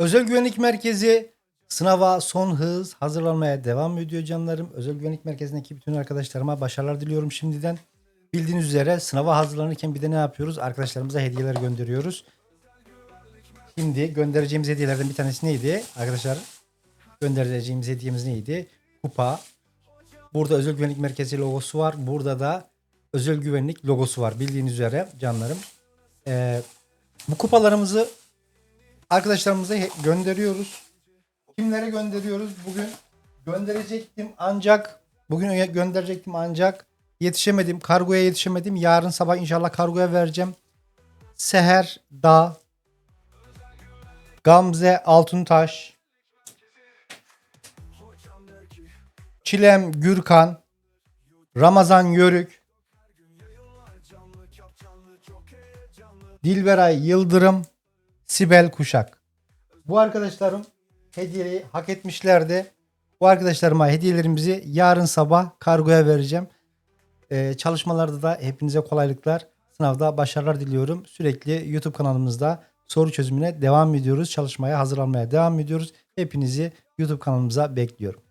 Özel Güvenlik Merkezi sınava son hız hazırlanmaya devam ediyor canlarım. Özel Güvenlik Merkezi'ndeki bütün arkadaşlarıma başarılar diliyorum şimdiden. Bildiğiniz üzere sınava hazırlanırken bir de ne yapıyoruz? Arkadaşlarımıza hediyeler gönderiyoruz. Şimdi göndereceğimiz hediyelerden bir tanesi neydi? Arkadaşlar göndereceğimiz hediyemiz neydi? Kupa. Burada Özel Güvenlik Merkezi logosu var. Burada da Özel Güvenlik logosu var. Bildiğiniz üzere canlarım. Ee, bu kupalarımızı arkadaşlarımıza gönderiyoruz. Kimlere gönderiyoruz? Bugün gönderecektim ancak bugün gönderecektim ancak yetişemedim. Kargoya yetişemedim. Yarın sabah inşallah kargoya vereceğim. Seher Dağ Gamze Altuntaş Çilem Gürkan Ramazan Yörük Dilberay Yıldırım Sibel Kuşak. Bu arkadaşlarım hediyeyi hak etmişlerdi. Bu arkadaşlarıma hediyelerimizi yarın sabah kargoya vereceğim. Ee, çalışmalarda da hepinize kolaylıklar. Sınavda başarılar diliyorum. Sürekli YouTube kanalımızda soru çözümüne devam ediyoruz. Çalışmaya hazırlanmaya devam ediyoruz. Hepinizi YouTube kanalımıza bekliyorum.